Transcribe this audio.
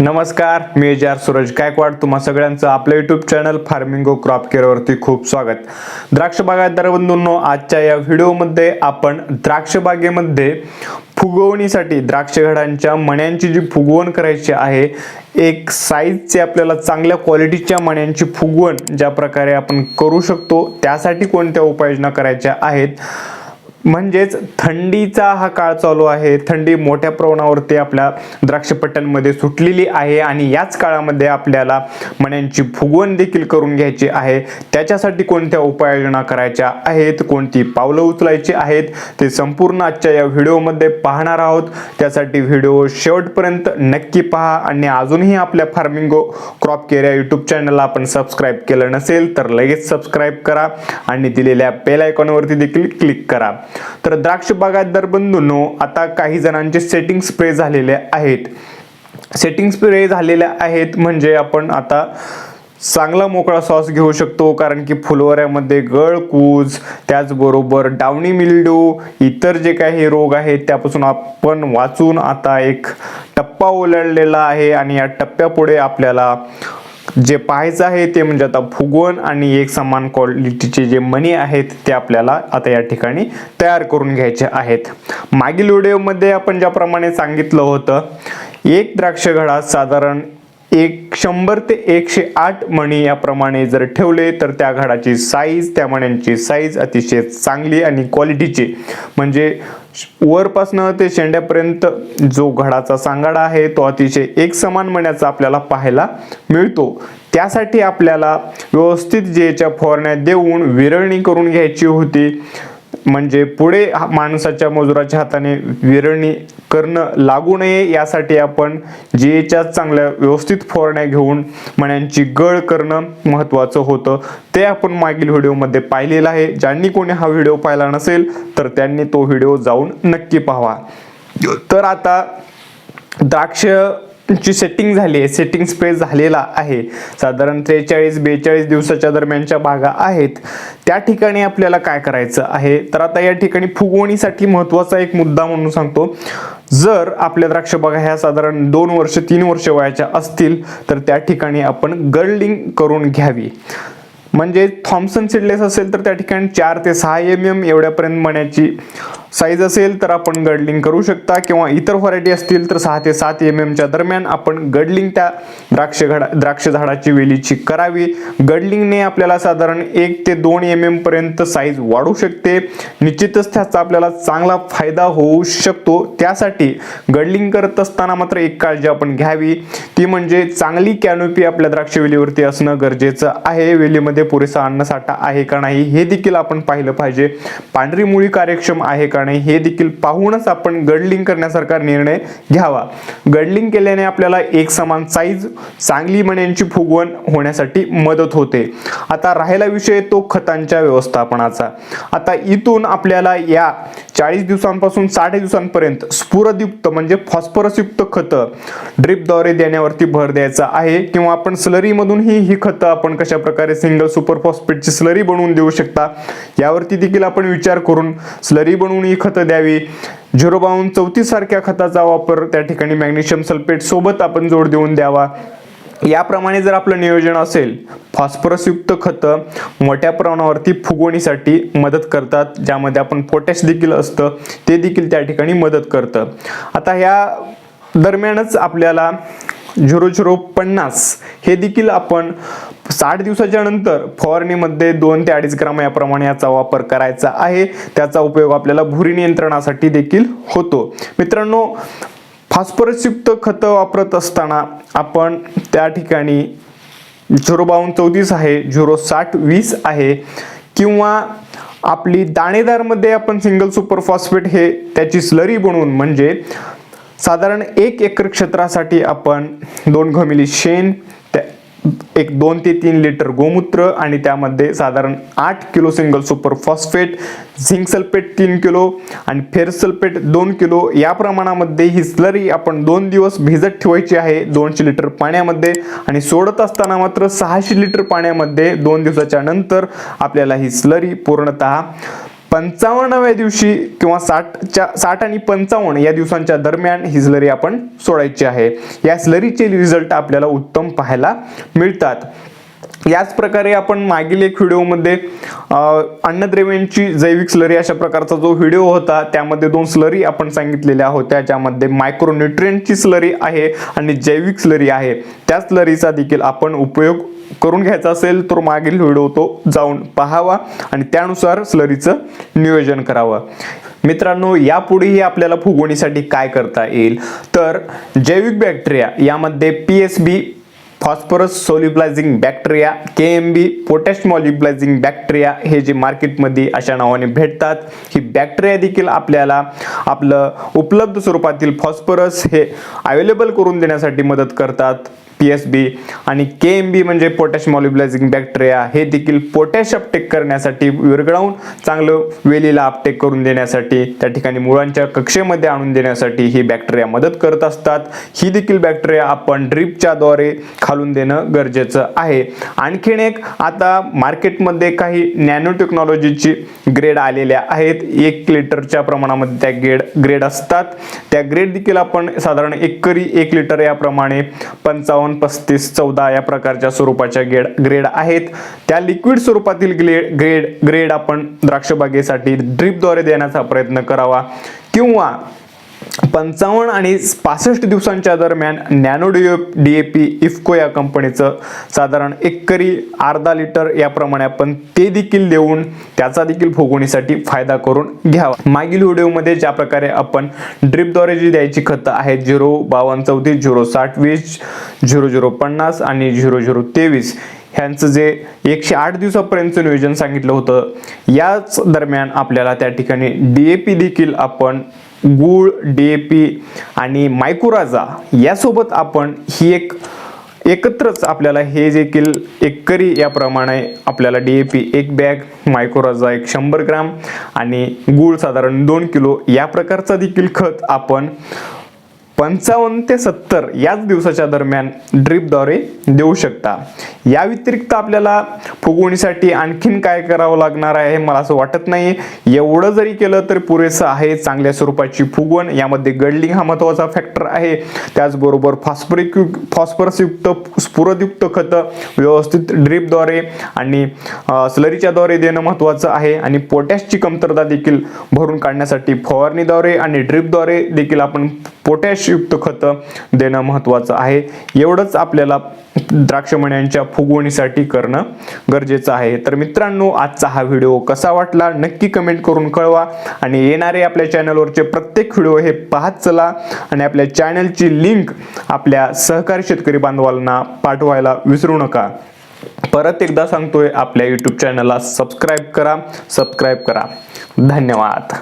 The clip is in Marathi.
नमस्कार मी जार आर सूरज गायकवाड. तुम्हा सगळ्यांचं आपलं युट्यूब चॅनल फार्मिंगो क्रॉप केअरवरती खूप स्वागत. द्राक्ष बागायतदार बंधूंनो आजच्या या व्हिडिओमध्ये आपण द्राक्ष बागेमध्ये फुगवणीसाठी द्राक्ष घडांच्या मण्यांची जी फुगवण करायची आहे एक साईजचे आपल्याला चांगल्या क्वालिटीच्या मण्यांची फुगवण ज्या प्रकारे आपण करू शकतो त्यासाठी कोणत्या उपाययोजना करायच्या आहेत म्हणजेच थंडीचा हा काळ चालू आहे. थंडी मोठ्या प्रमाणावरती आपल्या द्राक्षपट्ट्यांमध्ये सुटलेली आहे आणि याच काळामध्ये आपल्याला मण्यांची फुगवण देखील करून घ्यायची आहे. त्याच्यासाठी कोणत्या उपाययोजना करायच्या आहेत? कोणती पावलं उचलायची आहेत? ते संपूर्ण आजच्या या व्हिडिओमध्ये पाहणार आहोत. त्यासाठी व्हिडिओ शेवटपर्यंत नक्की पहा आणि अजूनही आपल्या फार्मिंगो क्रॉप केअर या यूट्यूब चॅनलला आपण सबस्क्राईब केलं नसेल तर लगेच सबस्क्राईब करा आणि दिलेल्या बेल आयकॉनवरती देखील क्लिक करा. तर द्राक्ष बागायतदार बंधूंनो आता काही जणांचे सेटिंग स्प्रे झालेले आहेत. सेटिंग स्प्रे झालेल्या आहेत म्हणजे आपण आता चांगला मोकळा सॉस घेऊ शकतो कारण की फुलवऱ्यामध्ये गळकूज त्याचबरोबर डावणी मिल्डू इतर जे काही रोग आहेत त्यापासून आपण वाचून आता एक टप्पा ओलांडलेला आहे आणि या टप्प्यापुढे आपल्याला जे पाहायचं आहे ते म्हणजे आता फुगवण आणि एक समान क्वालिटीचे जे मणी आहेत ते आपल्याला आता या ठिकाणी तयार करून घ्यायचे आहेत. मागील व्हिडिओमध्ये आपण ज्याप्रमाणे सांगितलं होतं एक द्राक्ष घडा साधारण एक शंभर ते एकशे आठ मणी याप्रमाणे जर ठेवले तर त्या घडाची साईज त्या मण्यांची साईज अतिशय चांगली आणि क्वालिटीची म्हणजे वरपासनं ते शेंड्यापर्यंत जो घडाचा सांगाडा आहे तो अतिशय एक समान मण्याचा आपल्याला पाहायला मिळतो. त्यासाठी आपल्याला व्यवस्थित जेच्या फवारण्या देऊन विरळणी करून घ्यायची होती. म्हणजे पुढे हा- माणसाच्या मजुराच्या हाताने विरळणी करणं लागू नये यासाठी आपण जेच्या चांगल्या व्यवस्थित फवारण्या घेऊन मण्यांची गळ करणं महत्त्वाचं होतं. ते आपण मागील व्हिडिओमध्ये पाहिलेलं आहे. ज्यांनी कोणी हा व्हिडिओ पाहिला नसेल तर त्यांनी तो व्हिडिओ जाऊन नक्की पाहावा तर आता द्राक्ष ची सेटिंग झाली आहे सेटिंग स्प्रे झालेला आहे. साधारण त्रेचाळीस बेचाळीस दिवसाच्या दरम्यानच्या बागा आहेत. त्या ठिकाणी आपल्याला काय करायचं आहे? तर आता या ठिकाणी फुगवणीसाठी महत्त्वाचा एक मुद्दा म्हणून सांगतो. जर आपल्या द्राक्ष बागा ह्या साधारण दोन वर्ष तीन वर्ष वयाच्या असतील तर त्या ठिकाणी आपण गर्लिंग करून घ्यावी. म्हणजे थॉम्सन सिडलेस असेल तर त्या ठिकाणी चार ते सहा एम एम एवढ्यापर्यंत मण्याची साईज असेल तर आपण गडलिंग करू शकता. किंवा इतर व्हरायटी असतील तर सहा ते सात एम एमच्या दरम्यान आपण गडलिंग त्या द्राक्ष घडा द्राक्ष झाडाची वेलीची करावी. गडलिंगने आपल्याला साधारण एक ते दोन एम एम पर्यंत साईज वाढू शकते. निश्चितच त्याचा आपल्याला चांगला फायदा होऊ शकतो. त्यासाठी गडलिंग करत असताना मात्र एक काळजी आपण घ्यावी. ती म्हणजे चांगली कॅनोपी आपल्या द्राक्ष वेलीवरती असणं गरजेचं आहे. वेलीमध्ये पुरेसा अन्नसाठा आहे का नाही हे देखील आपण पाहिलं पाहिजे. पांढरी मुळी कार्यक्षम आहे का नाही हे देखील पाहूनच आपण गडलिंग करण्यासारखा निर्णय घ्यावा. गडलिंग केल्याने आपल्याला एक समान साईज चांगली मण्यांची फुगवण होण्यासाठी मदत होते. आता राहिला विषय तो खतांच्या व्यवस्थापनाचा. आता इथून आपल्याला या चाळीस दिवसांपासून साठ दिवसांपर्यंत स्फुरदयुक्त म्हणजे फॉस्फरसयुक्त खतं ड्रिपद्वारे देण्यावरती भर द्यायचा आहे किंवा आपण स्लरीमधूनही ही खतं आपण कशा प्रकारे सिंगल सुपर फॉस्फेटची स्लरी बनवून देऊ शकता यावरती देखील आपण विचार करून स्लरी बनवून ही खतं द्यावी. झिरो बावन्न चौतीस सारख्या खताचा वापर त्या ठिकाणी मॅग्नेशियम सल्फेट सोबत आपण जोड देऊन द्यावा. याप्रमाणे जर आपलं नियोजन असेल फॉस्फरसयुक्त खतं मोठ्या प्रमाणावरती फुगवणीसाठी मदत करतात ज्यामध्ये आपण पोटॅश देखील असतं ते देखील त्या ठिकाणी मदत करतं. आता ह्या दरम्यानच आपल्याला झिरो झिरो पन्नास. हे देखील आपण साठ दिवसाच्या नंतर फवारणीमध्ये दोन ते अडीच ग्राम याप्रमाणे याचा वापर करायचा आहे. त्याचा उपयोग आपल्याला भुरी नियंत्रणासाठी देखील होतो. मित्रांनो फॉस्फरसयुक्त खतं वापरत असताना आपण त्या ठिकाणी झिरो बावन्न चौतीस आहे झिरो साठ वीस आहे किंवा आपली दाणेदारमध्ये आपण सिंगल सुपर फॉस्फेट हे त्याची स्लरी बनवून म्हणजे साधारण एक एकर क्षेत्रासाठी आपण दोन घमिली शेण त्या एक दोन ते तीन लिटर गोमूत्र आणि त्यामध्ये साधारण आठ kilo single super phosphate zinc sulphate तीन किलो आणि फेर सल्फेट दोन किलो. या प्रमाणामध्ये ही स्लरी आपण दोन दिवस भिजत ठेवायची आहे दोनशे लिटर पाण्यामध्ये आणि सोडत असताना मात्र सहाशे लिटर पाण्यामध्ये दोन दिवसाच्या नंतर आपल्याला ही स्लरी पूर्णतः पंचावन्नाव्या दिवशी किंवा साठच्या साठ आणि पंचावन्न या दिवसांच्या दरम्यान ही स्लरी आपण सोडायची आहे. या स्लरीचे रिझल्ट आपल्याला उत्तम पाहायला मिळतात. याच प्रकारे आपण मागील एक व्हिडिओमध्ये अन्नद्रेव्यांची अन्नद्रव्यांची जैविक स्लरी अशा प्रकारचा जो व्हिडिओ होता त्यामध्ये दोन स्लरी आपण सांगितलेल्या होत्या ज्यामध्ये मायक्रोन्युट्रियनची स्लरी आहे आणि जैविक स्लरी आहे. त्या स्लरीचा देखील आपण उपयोग करून घ्यायचा असेल तर मागील व्हिडिओ तो जाऊन पाहावा आणि त्यानुसार स्लरीचं नियोजन करावं. मित्रांनो यापुढेही आपल्याला फुगवणीसाठी काय करता येईल? तर जैविक बॅक्टेरिया यामध्ये P S B phosphorus solubilizing bacteria K M B potash mobilizing bacteria हे जे मार्केटमध्ये अशा नावाने भेटतात. ही बॅक्टेरिया देखील आपल्याला आपलं उपलब्ध स्वरूपातील फॉस्फरस हे अवेलेबल करून देण्यासाठी मदत करतात. पी एस बी आणि के एम बी म्हणजे पोटॅश मॉल्युब्लायझिंग बॅक्टेरिया हे देखील पोटॅश अपटेक करण्यासाठी विरघळवून चांगलं वेलीला अपटेक करून देण्यासाठी त्या ठिकाणी मुळांच्या कक्षेमध्ये आणून देण्यासाठी ही बॅक्टेरिया मदत करत असतात. ही देखील बॅक्टेरिया आपण ड्रीपच्या द्वारे खालून देणं गरजेचं आहे. आणखीन एक आता मार्केटमध्ये काही नॅनो टेक्नॉलॉजीची ग्रेड आलेल्या आहेत. एक लिटरच्या प्रमाणामध्ये त्या ग्रेड ग्रेड असतात. त्या ग्रेड देखील आपण साधारण एकरी एक लिटर याप्रमाणे पंचावन्न पस्तीस चौदा या प्रकारच्या स्वरूपाच्या ग्रेड ग्रेड आहेत. त्या लिक्विड स्वरूपातील ग्रेड ग्रेड ग्रेड आपण द्राक्षबागेसाठी ड्रीपद्वारे देण्याचा प्रयत्न करावा. किंवा पंचावन्न आणि पासष्ट दिवसांच्या दरम्यान nano D D A P IFFCO या कंपनीचं साधारण एकरी अर्धा लिटर याप्रमाणे आपण ते देखील देऊन त्याचा देखील फुगवणीसाठी फायदा करून घ्यावा. मागील व्हिडिओमध्ये ज्या प्रकारे आपण ड्रिपद्वारे जी द्यायची खतं आहेत झिरो बावन्न चौतीस झिरो साठ वीस झिरो झिरो पन्नास आणि झिरो झिरो तेवीस ह्यांचं जे एकशे आठ दिवसापर्यंतचं नियोजन सांगितलं होतं याच दरम्यान आपल्याला त्या ठिकाणी डी ए पी देखील आपण गूळ डी ए पी आणि मायकुराजा यासोबत आपण ही एक एकत्रच आपल्याला हे देखील एकरी याप्रमाणे आपल्याला डी ए पी एक बॅग मायक्रोराजा एक शंभर ग्राम आणि गूळ साधारण दोन किलो या प्रकारचा देखील खत आपण पंचावन्न ते सत्तर याच दिवसाच्या दरम्यान ड्रीपद्वारे देऊ शकता. या व्यतिरिक्त आपल्याला फुगवणीसाठी आणखीन काय करावं लागणार आहे मला असं वाटत नाही एवढं जरी केलं तरी पुरेसं आहे चांगल्या स्वरूपाची फुगवण. यामध्ये गडलिंग हा महत्त्वाचा फॅक्टर आहे. त्याचबरोबर फॉस्फरिक फॉस्फरसयुक्त स्फुरदयुक्त खतं व्यवस्थित ड्रीपद्वारे आणि स्लरीच्याद्वारे देणं महत्त्वाचं आहे. आणि पोटॅशची कमतरता देखील भरून काढण्यासाठी फवारणीद्वारे आणि ड्रीपद्वारे देखील आपण पोटॅश पोटॅशयुक्त खतं देणं महत्त्वाचं आहे. एवढंच आपल्याला द्राक्षमण्यांच्या फुगवणीसाठी करणं गरजेचं आहे. तर मित्रांनो आजचा हा व्हिडिओ कसा वाटला? नक्की कमेंट करून कळवा. आणि येणारे आपल्या चॅनलवरचे प्रत्येक व्हिडिओ हे पाहत चला. आणि आपल्या चॅनलची लिंक आपल्या सहकारी शेतकरी बांधवांना पाठवायला विसरू नका. परत एकदा सांगतोय आपल्या यूट्यूब चॅनलला सबस्क्राईब करा. सबस्क्राईब करा. धन्यवाद.